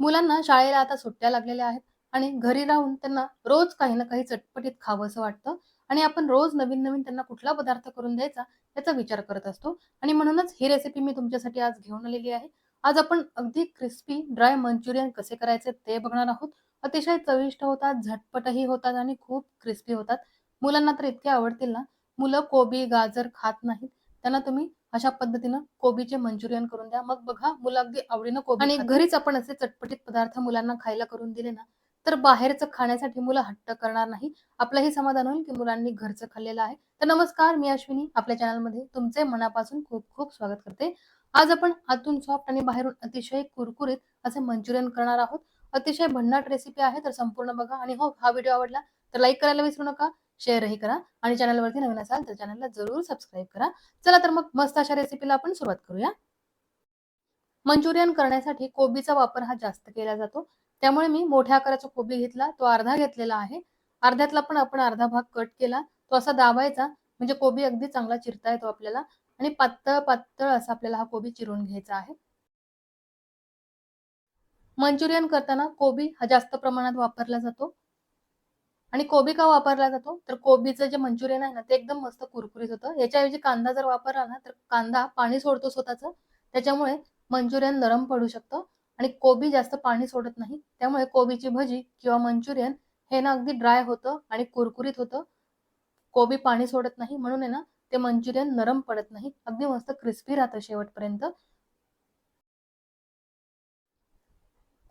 मुलांना शाळेला आता सुट्ट्या लागलेल्या आहेत आणि घरी राहून त्यांना रोज काही ना काही चटपटीत खावंसं वाटतं आणि आपण रोज नवीन नवीन त्यांना कुठला पदार्थ करून द्यायचा याचा विचार करत असतो. आणि म्हणूनच ही रेसिपी मी तुमच्यासाठी आज घेऊन आलेली आहे. आज आपण अगदी क्रिस्पी ड्राय मंचुरियन कसे करायचे ते बघणार आहोत. अतिशय चविष्ट होतात झटपटही होतात आणि खूप क्रिस्पी होतात. मुलांना तर इतके आवडतील ना. मुलं कोबी गाजर खात नाहीत. त्यांना तुम्ही अशा पद्धतीनं कोबीचे मंचुरियन करून द्या. मग बघा मुलं अगदी आवडीनं कोबी आणि घरीच आपण असे चटपटीत पदार्थ मुलांना खायला करून दिले ना तर बाहेरचं खाण्यासाठी मुलं हट्ट करणार नाही. आपलंही समाधान होईल की मुलांनी घरचं खाल्लेलं आहे. तर नमस्कार मी अश्विनी. आपल्या चॅनलमध्ये तुमचे मनापासून खूप खूप स्वागत करते. आज आपण आतून सॉफ्ट आणि बाहेरून अतिशय कुरकुरीत असे मंचुरियन करणार आहोत. अतिशय भन्नाट रेसिपी आहे तर संपूर्ण बघा. आणि हो हा व्हिडिओ आवडला तर लाईक करायला विसरू नका. शेअरही करा. आणि चॅनलवरती नवीन असाल तर चॅनलला जरूर सबस्क्राईब करा. चला तर मग मस्त अशा रेसिपीला आपण सुरुवात करूया. मंचुरियन करण्यासाठी कोबीचा वापर हा जास्त केला जातो. त्यामुळे मी मोठ्या आकाराचा कोबी घेतला. तो अर्धा घेतलेला आहे. अर्ध्यातला पण आपण अर्धा भाग कट केला. तो असा दाबायचा. म्हणजे कोबी अगदी चांगला चिरता येतो आपल्याला. आणि पातळ पातळ असा आपल्याला हा कोबी चिरून घ्यायचा आहे. मंचुरियन करताना कोबी हा जास्त प्रमाणात वापरला जातो. आणि कोबी का वापरला जातो? तर कोबीचं जे मंचुरियन आहे ना ते एकदम मस्त कुरकुरीत होतं. याच्याऐवजी कांदा जर वापरला ना तर कांदा पाणी सोडतो स्वतःच. त्याच्यामुळे मंचुरियन नरम पडू शकतं आणि कोबी जास्त पाणी सोडत नाही. त्यामुळे कोबीची भजी किंवा मंचुरियन हे ना अगदी ड्राय होतं आणि कुरकुरीत होतं. कोबी पाणी सोडत नाही म्हणून आहे ना ते मंचुरियन नरम पडत नाही. अगदी मस्त क्रिस्पी राहतं शेवटपर्यंत.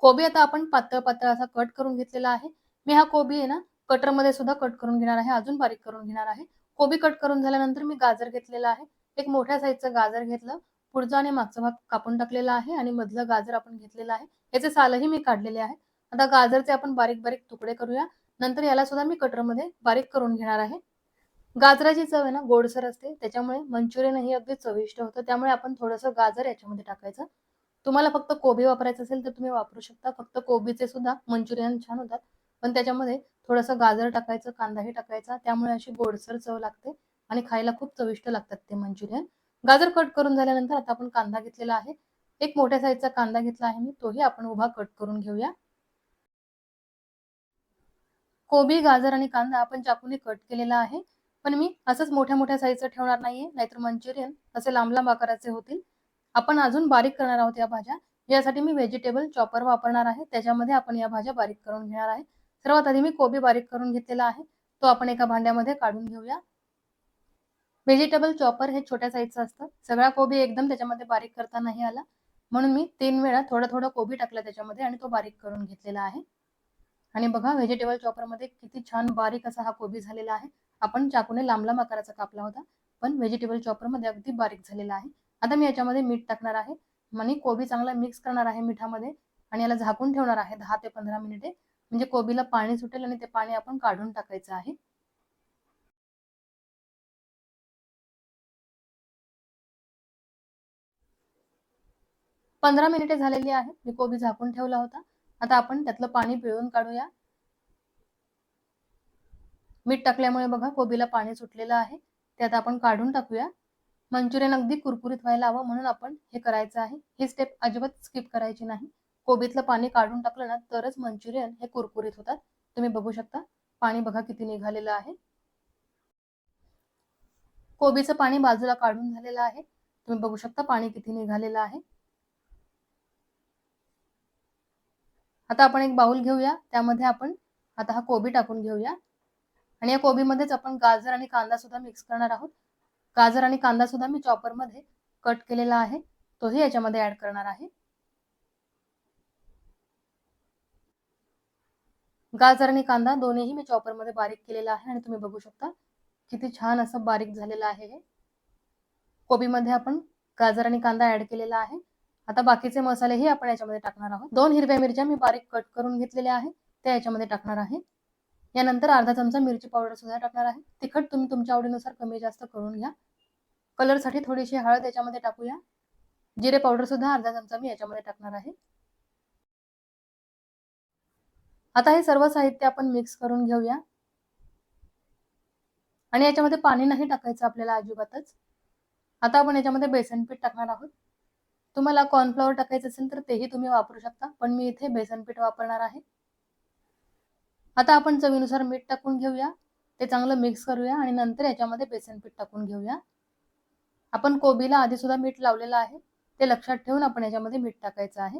कोबी आता आपण पातळ पातळ असा कट करून घेतलेला आहे. मी हा कोबी आहे ना कटरमध्ये सुद्धा कट करून घेणार आहे अजून बारीक करून घेणार आहे. कोबी कट करून झाल्यानंतर मी गाजर घेतलेला आहे. एक मोठ्या साईजचं गाजर घेतलं. पुढचा आणि मागचा भाग कापून टाकलेला आहे आणि मधलं गाजर आपण घेतलेलं आहे. याचे सालही मी काढलेले आहे. आता गाजरचे आपण बारीक बारीक तुकडे करूया. नंतर याला सुद्धा मी कटरमध्ये बारीक करून घेणार आहे. गाजराची चव आहे ना गोडसर असते. त्याच्यामुळे मंचुरियन ही अगदी चविष्ट होतं. त्यामुळे आपण थोडंसं गाजर याच्यामध्ये टाकायचं. तुम्हाला फक्त कोबी वापरायचं असेल तर तुम्ही वापरू शकता. फक्त कोबीचे सुद्धा मंचुरियन छान होतात. पण त्याच्यामध्ये थोडंसं गाजर टाकायचं कांदाही टाकायचा त्यामुळे अशी गोडसर चव लागते आणि खायला खूप चविष्ट लागतात ते मंचुरियन. गाजर कट करून झाल्यानंतर आता आपण कांदा घेतलेला आहे. एक मोठ्या साईजचा कांदा घेतला आहे मी तोही आपण उभा कट करून घेऊया. कोबी गाजर आणि कांदा आपण चाकूने कट केलेला आहे. पण मी असंच मोठ्या मोठ्या साईजचं ठेवणार नाहीये नाहीतर मंचुरियन असे लांब लांब आकाराचे होतील. आपण अजून बारीक करणार आहोत या भाज्या. यासाठी मी व्हेजिटेबल चॉपर वापरणार आहे त्याच्यामध्ये आपण या भाज्या बारीक करून घेणार आहे. सर्वात आधी मी कोबी बारीक करून घेतलेला आहे. तो आपण एका भांड्यामध्ये काढून घेऊया. व्हेजिटेबल चॉपर हे छोट्या साईजचं असतं. सगळा कोबी एकदम त्याच्यामध्ये बारीक करता नाही आला. म्हणून मी तीन वेळा थोडं थोडं कोबी टाकला त्याच्यामध्ये आणि तो बारीक करून घेतलेला आहे. आणि बघा व्हेजिटेबल चॉपरमध्ये किती छान बारीक असा हा कोबी झालेला आहे. आपण चाकूने लांब लांब आकाराचा कापला होता पण व्हेजिटेबल चॉपरमध्ये अगदी बारीक झालेला आहे. आता मी याच्यामध्ये मीठ टाकणार आहे. आणि कोबी चांगला मिक्स करणार आहे मिठामध्ये. आणि याला झाकून ठेवणार आहे दहा ते पंधरा मिनिटे. म्हणजे कोबीला पाणी सुटेल आणि ते पाणी आपण काढून टाकायचं आहे. पंधरा मिनिटे झालेली आहेत मी कोबी झाकून ठेवला होता. आता आपण त्यातलं पाणी पिळून काढूया. मीठ टाकल्यामुळे बघा कोबीला पाणी सुटलेलं आहे. ते आता आपण काढून टाकूया. मंचुरियन अगदी कुरकुरीत व्हायला हवं म्हणून आपण हे करायचं आहे. ही स्टेप अजिबात स्किप करायची नाही. कोबीतलं पाणी काढून टाकलं ना तरच मंचुरियन हे कुरकुरीत होतात. तुम्ही बघू शकता. पाणी बघा किती निघालेलं आहे. कोबीचं पाणी बाजूला काढून झालेलं आहे. तुम्ही बघू शकता पाणी किती निघालेलं आहे. आता आपण एक बाउल घेऊया. त्यामध्ये आपण आता हा कोबी टाकून घेऊया. आणि या कोबीमध्येच आपण गाजर आणि कांदा सुद्धा मिक्स करणार आहोत. गाजर आणि कांदा सुद्धा मी चॉपरमध्ये कट केलेला आहे. तोही याच्यामध्ये ऍड करणार आहे. गाजर आणि कांदा दोन्हीही मी चॉपरमध्ये बारीक केलेला आहे आणि तुम्ही बघू शकता किती छान असं बारीक झालेलं आहे हे. कोबीमध्ये आपण गाजर आणि कांदा ऍड केलेला आहे. आता बाकीचे मसालेही आपण याच्यामध्ये टाकणार आहोत. दोन हिरव्या मिरच्या मी बारीक कट करून घेतलेल्या आहेत. त्या याच्यामध्ये टाकणार आहे. यानंतर अर्धा चमचा मिरची पावडर सुद्धा टाकणार आहे. तिखट तुम्ही तुमच्या आवडीनुसार कमी जास्त करून घ्या. कलरसाठी थोडीशी हळद याच्यामध्ये टाकूया. जिरे पावडर सुद्धा अर्धा चमचा मी याच्यामध्ये टाकणार आहे. आता हे सर्व साहित्य आपण मिक्स करून घेऊया. आणि याच्यामध्ये पाणी नाही टाकायचं आपल्याला अजिबातच. आता आपण याच्यामध्ये बेसन पीठ टाकणार आहोत. तुम्हाला कॉर्नफ्लॉवर टाकायचं असेल तर तेही तुम्ही वापरू शकता पण मी इथे बेसन पीठ वापरणार आहे. आता आपण चवीनुसार मीठ टाकून घेऊया. ते चांगलं मिक्स करूया आणि नंतर याच्यामध्ये बेसन पीठ टाकून घेऊया. आपण कोबीला आधी सुद्धा मीठ लावलेलं आहे. ते लक्षात ठेवून आपण याच्यामध्ये मीठ टाकायचं आहे.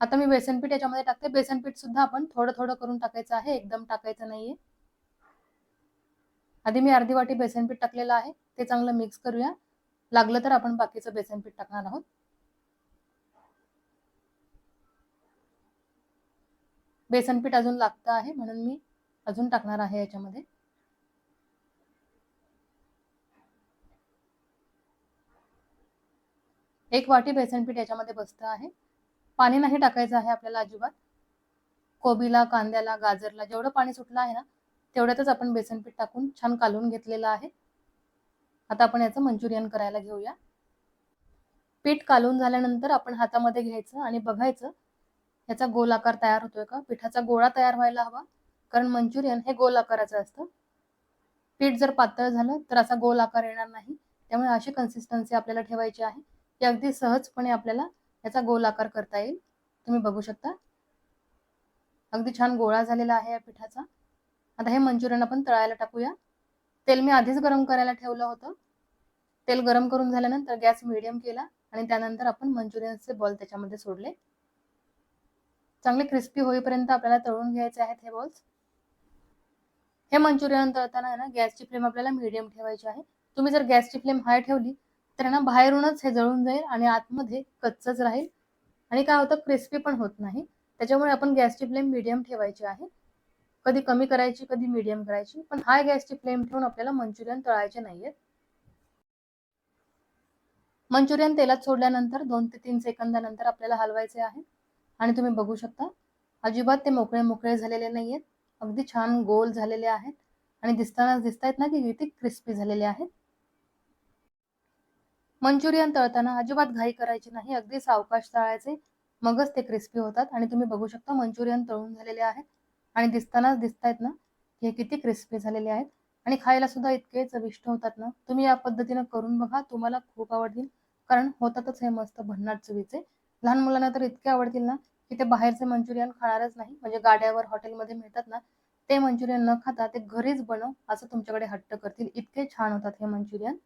आता मी बेसन पीठ याच्यामध्ये टाकते. बेसन पीठ सुद्धा आपण थोडं थोडं करून टाकायचं आहे. एकदम टाकायचं नाहीये. आधी मी अर्धी वाटी बेसन पीठ टाकलेलं आहे. ते चांगलं मिक्स करूया. लागलं तर आपण बाकीचं बेसन पीठ टाकणार आहोत. बेसन पीठ अजून लागतं आहे. म्हणून मी अजून टाकणार आहे याच्यामध्ये. एक वाटी बेसन पीठ याच्यामध्ये बसतं आहे. पाणी नाही टाकायचं आहे आपल्याला अजिबात. कोबीला कांद्याला गाजरला जेवढं पाणी सुटलं आहे ना तेवढ्यातच आपण बेसन पीठ टाकून छान कालवून घेतलेलं आहे. आता आपण याचं मंचुरियन करायला घेऊया. पीठ कालवून झाल्यानंतर आपण हातामध्ये घ्यायचं आणि बघायचं याचा गोल आकार तयार होतोय का? पिठाचा गोळा तयार व्हायला हवा कारण मंचुरियन हे गोल आकाराचं असतं. पीठ जर पातळ झालं तर असा गोल आकार येणार नाही. त्यामुळे अशी कन्सिस्टन्सी आपल्याला ठेवायची आहे. की अगदी सहजपणे आपल्याला याचा गोल आकार करता येईल. तुम्ही बघू शकता. अगदी छान गोळा झालेला आहे या पिठाचा. आता हे मंचुरियन आपण तळायला टाकूया. तेल मी आधीच गरम करायला ठेवलं होतं. तेल गरम करून झाल्यानंतर गॅस मिडियम केला आणि त्यानंतर आपण मंचुरियनचे बॉल त्याच्यामध्ये सोडले. चांगले क्रिस्पी होईपर्यंत आपल्याला तळून घ्यायचे आहेत हे बॉल्स. हे मंचुरियन तळताना ना गॅसची फ्लेम आपल्याला मिडियम ठेवायची आहे. तुम्ही जर गॅसची फ्लेम हाय ठेवली तर ना बाहेरूनच हे जळून जाईल आणि आतमध्ये कच्चच राहील. आणि काय होतं क्रिस्पी पण होत नाही. त्याच्यामुळे आपण गॅसची फ्लेम मिडियम ठेवायची आहे. कधी कमी करायची कधी मिडियम करायची. पण हाय गॅसची फ्लेम ठेवून आपल्याला मंचुरियन तळायचे नाहीयेत. मंचुरियन तेलात सोडल्यानंतर दोन ते तीन सेकंदानंतर आपल्याला हलवायचे आहे. आणि तुम्ही बघू शकता अजिबात ते मोकळे मोकळे झालेले नाहीयेत. अगदी छान गोल झालेले आहेत. आणि दिसताना दिसत आहेत ना की किती क्रिस्पी झालेले आहेत. मंचुरियन तळताना अजिबात घाई करायची नाही अगदी सावकाश तळायचे. मगच ते क्रिस्पी होतात आणि तुम्ही बघू शकता मंचुरियन तळून झालेले आहेत. आणि दिसतानाच दिसत आहेत ना हे किती क्रिस्पी झालेले आहेत. आणि खायला सुद्धा इतके चविष्ट होतात ना. तुम्ही या पद्धतीनं करून बघा तुम्हाला खूप आवडतील. कारण होतातच हे मस्त भन्नाट चवीचे. लहान मुलांना तर इतके आवडतील ना की ते बाहेरचे मंचुरियन खाणारच नाही. म्हणजे गाड्यावर हॉटेलमध्ये मिळतात ना ते मंचुरियन न खाता ते घरीच बनव असं तुमच्याकडे हट्ट करतील. इतके छान होतात हे मंचुरियन.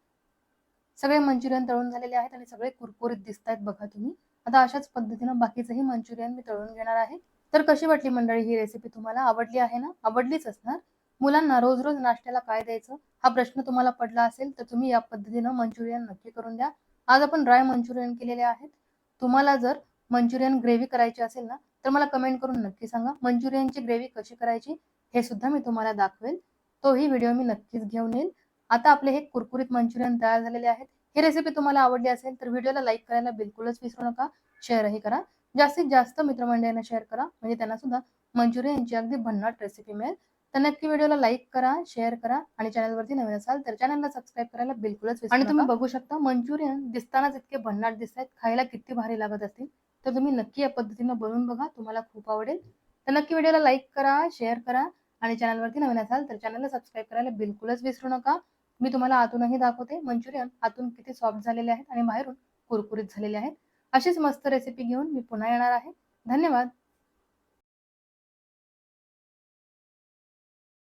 सगळे मंचुरियन तळून झालेले आहेत आणि सगळे कुरकुरीत दिसत आहेत बघा तुम्ही. आता अशाच पद्धतीनं बाकीचंही मंचुरियन मी तळून घेणार आहे. तर कशी वाटली मंडळी ही रेसिपी तुम्हाला? आवडली आहे ना? आवडलीच असणार. मुलांना रोज रोज नाश्त्याला काय द्यायचं? हा प्रश्न तुम्हाला पडला असेल तर तुम्ही या पद्धतीनं मंचुरियन नक्की करून द्या. आज आपण ड्राय मंचुरियन केलेले आहेत. तुम्हाला जर मंचुरियन ग्रेव्ही करायची असेल ना तर मला कमेंट करून नक्की सांगा. मंचुरियनची ग्रेव्ही कशी करायची हे सुद्धा मी तुम्हाला दाखवेल. तोही व्हिडिओ मी नक्कीच घेऊन येईल. आता आपले हे कुरकुरीत मंचुरियन तयार झालेले आहेत. ही रेसिपी तुम्हाला आवडली असेल तर व्हिडिओला लाईक करायला बिलकुलच विसरू नका. शेअरही करा. जास्तीत जास्त मित्रमंडळींना शेअर करा. म्हणजे त्यांना सुद्धा मंचुरियनची अगदी भन्नाट रेसिपी मिळेल. तर नक्की व्हिडिओला लाईक करा शेअर करा आणि चॅनलवरती नवीन असाल तर चॅनलला सबस्क्राईब करायला बिलकुलच विसरू आणि तुम्ही बघू शकता मंचुरियन दिसतानाच इतके भन्नाट दिसत आहेत खायला किती भारी लागत असतील. तर तुम्ही नक्की या पद्धतीनं बनवून बघा. तुम्हाला खूप आवडेल. तर नक्की व्हिडिओला लाईक करा शेअर करा आणि चॅनलवरती नवीन असाल तर चॅनलला सबस्क्राईब करायला बिलकुलच विसरू नका. मी तुम्हाला आतूनही दाखवते. मंचुरियन आतून किती सॉफ्ट झालेले आहेत आणि बाहेरून कुरकुरीत झालेले आहेत. अशीच मस्त रेसिपी घेऊन मी पुन्हा येणार आहे. धन्यवाद.